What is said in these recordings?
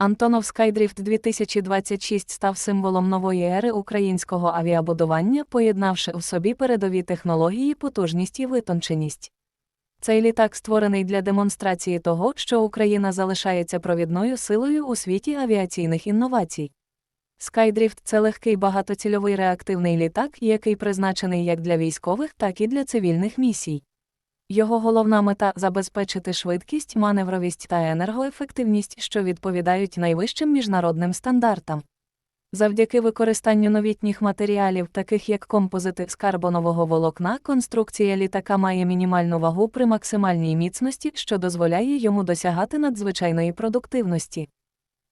Антонов Скайдріфт 2026 став символом нової ери українського авіабудування, поєднавши у собі передові технології, потужність і витонченість. Цей літак створений для демонстрації того, що Україна залишається провідною силою у світі авіаційних інновацій. Скайдріфт це легкий багатоцільовий реактивний літак, який призначений як для військових, так і для цивільних місій. Його головна мета забезпечити швидкість, маневровість та енергоефективність, що відповідають найвищим міжнародним стандартам. Завдяки використанню новітніх матеріалів, таких як композити з карбонового волокна, конструкція літака має мінімальну вагу при максимальній міцності, що дозволяє йому досягати надзвичайної продуктивності.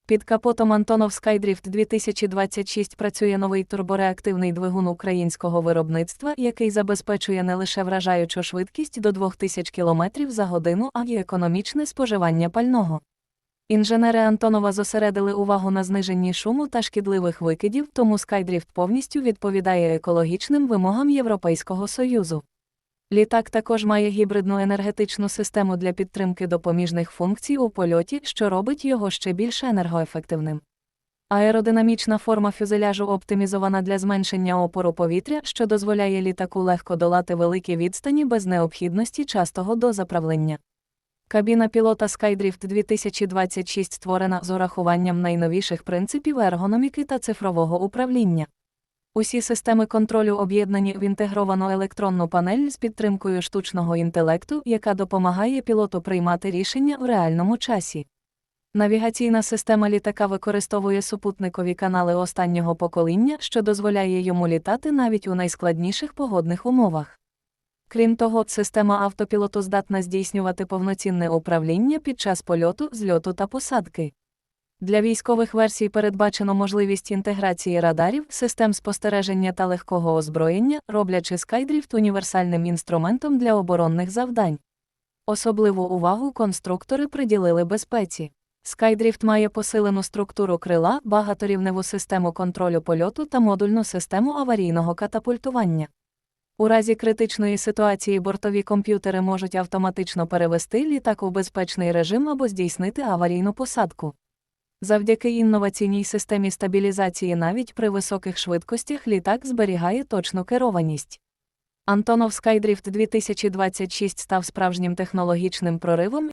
Під капотом Антонов Skydrift 2026 працює новий турбореактивний двигун українського виробництва, який забезпечує не лише вражаючу швидкість до 2000 км за годину, а й економічне споживання пального. Інженери Антонова зосередили увагу на зниженні шуму та шкідливих викидів, тому Skydrift повністю відповідає екологічним вимогам Європейського Союзу. Літак також має гібридну енергетичну систему для підтримки допоміжних функцій у польоті, що робить його ще більш енергоефективним. Аеродинамічна форма фюзеляжу оптимізована для зменшення опору повітря, що дозволяє літаку легко долати великі відстані без необхідності частого дозаправлення. Кабіна пілота Skydrift 2026 створена з урахуванням найновіших принципів ергономіки та цифрового управління. Усі системи контролю об'єднані в інтегровану електронну панель з підтримкою штучного інтелекту, яка допомагає пілоту приймати рішення в реальному часі. Навігаційна система літака використовує супутникові канали останнього покоління, що дозволяє йому літати навіть у найскладніших погодних умовах. Крім того, система автопілоту здатна здійснювати повноцінне управління під час польоту, зльоту та посадки. Для військових версій передбачено можливість інтеграції радарів, систем спостереження та легкого озброєння, роблячи Skydrift універсальним інструментом для оборонних завдань. Особливу увагу конструктори приділили безпеці. Skydrift має посилену структуру крила, багаторівневу систему контролю польоту та модульну систему аварійного катапультування. У разі критичної ситуації бортові комп'ютери можуть автоматично перевести літак у безпечний режим або здійснити аварійну посадку. Завдяки інноваційній системі стабілізації навіть при високих швидкостях літак зберігає точну керованість. Антонов Skydrift 2026 став справжнім технологічним проривом,